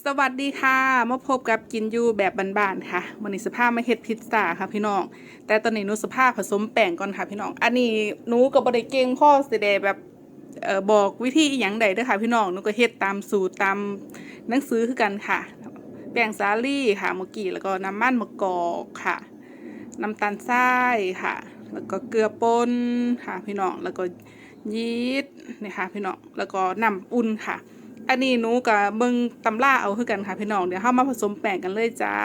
สวัสดีค่ะ มาพบกับกินยูแบบบ้านๆค่ะวันนี้สภาพมาเฮ็ดพิซซ่าค่ะพี่น้อง แต่ตอนนี้หนูสภาพผสมแป้งก่อนค่ะพี่น้อง อันนี้หนูก็บ่ได้เก่งพ่อสิได้แบบเอ่อบอกวิธีอย่างใดด้อค่ะพี่น้องหนูก็เฮ็ดตามสูตรตามหนังสือคือกันค่ะ แป้งสาลี่ค่ะมื่อกี้แล้วก็น้ำมันมะกอกค่ะ น้ำตาลทรายค่ะ แล้วก็เกลือป่นค่ะพี่น้อง แล้วก็ยีสต์นี่ค่ะพี่น้อง แล้วก็น้ำอุ่นค่ะ อันนี้หนูกับเบิ่งตำราเอาคือกันค่ะพี่น้องเดี๋ยวเฮามาผสมแป้งกันเลยจ้า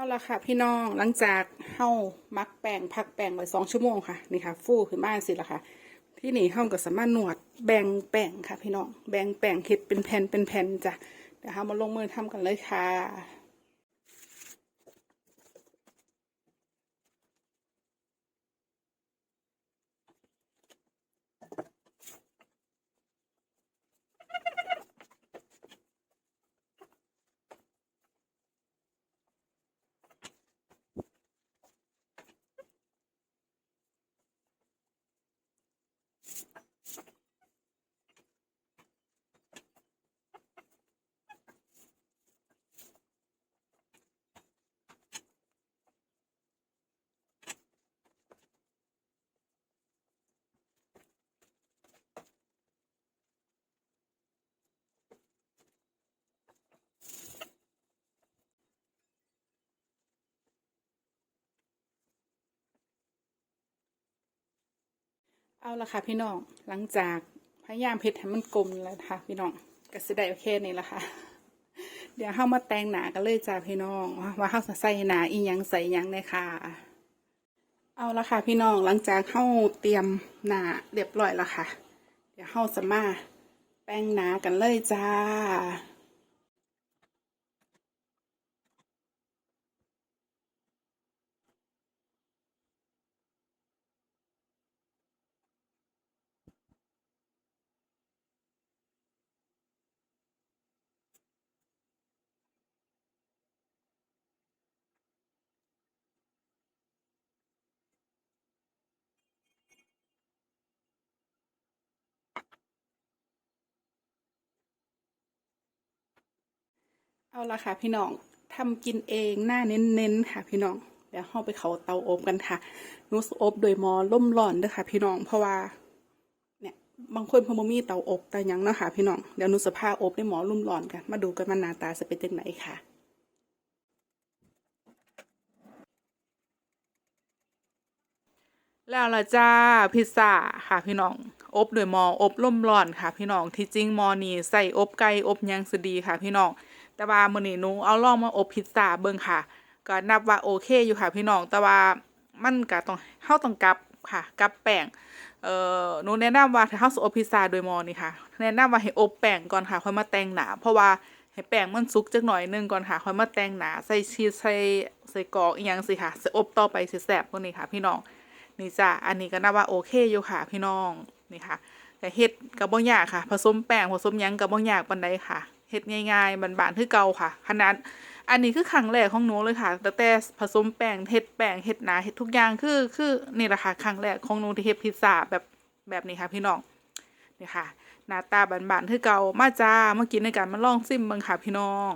เอาละค่ะพี่น้องหลังจากเฮามักแป้งพักแป้งไว้สองชั่วโมงค่ะนี่ค่ะ ฟูขึ้นมาสิละค่ะ ที่นี่เฮาก็สามารถนวดแบ่งแป้งค่ะ พี่น้องแบ่งแป้งเห็ดเป็นแผ่นเป็นแผ่นจ้ะเดี๋ยวเฮามาลงมือทำกันเลยค่ะ เอาละค่ะพี่น้อง หลังจากพยายามเพ็ดให้มันกลมแล้วค่ะ พี่น้องก็สิได้โอเคนี่ละค่ะ เดี๋ยวเฮามาแต่งหนากันเลยจ้าพี่น้องว่าว่าเฮาใส่หนาอีหยังใส่หยังเลยค่ะ เอาละค่ะพี่น้องหลังจากเฮาเตรียมหนาเรียบร้อยแล้วค่ะ เดี๋ยวเฮาจะมาแป้งหนากันเลยจ้า เอาละค่ะพี่น้องทำกินเองหน้าเน้นๆค่ะพี่น้องเดี๋ยวเราไปเขาเตาอบกันค่ะนูสอบโดยหมอล่มร้อนเด้อค่ะ พี่น้องเพราะว่า เนี่ยบางคนพนบ่มีเตาอบแต่ยังเนาะค่ะพี่น้องเดี๋ยวนูสภาอบด้หมอลุ่มร้อนกันมาดูกันว่าหน้าตาจะเป็นจังไหนค่ะแล้วละจ้าพิซซ่าค่ะพี่น้อง อบโดยหมออบล่มร้อนค่ะ พี่น้องที่จริงหมอนี่ใส่อบไก่อบยังสดีค่ะ พี่น้อง แต่ว่ามื้อนี้หนูเอาลองมาอบพิซซ่าเบิ่งค่ะ ก็นับว่าโอเคอยู่ค่ะพี่น้อง แต่ว่ามันก็ต้องเฮาต้องกลับค่ะกลับแป้งเอ่อหนูแนะนำว่าถ้าเฮาสิอบพิซซ่าโดยมอนี่ค่ะ แนะนำว่าให้อบแป้งก่อนค่ะค่อยมาแต่งหนาเพราะว่าให้แป้งมันสุกจักหน่อยนึงก่อนค่ะค่อยมาแต่งหนาใส่ชีสใส่ใส่กรอกอีหยังสิค่ะสิอบต่อไปสิแซ่บกว่านี้ค่ะ พี่น้องนี่จ้ะอันนี้ก็นับว่าโอเคอยู่ค่ะ พี่น้องนี่ค่ะแต่เฮ็ดก็บ่ยากค่ะ ผสมแป้งผสมหยังก็บ่ยากปานใดค่ะ เห็ดง่ายๆบานๆคือเก่าค่ะขนาดอันนี้คือครั้งแรกของหนูเลยค่ะตั้งแต่ผสมแป้งเห็ดแป้งเห็ดหนาเห็ดทุกอย่างคือคือนี่แหละค่ะครั้งแรกของหนูที่เห็ดพิซซ่าแบบแบบนี้ค่ะพี่น้องนี่ค่ะหน้าตาบานๆคือเก่ามาจ้ามากินในการมาลองซิมเบิ่งค่ะพี่น้อง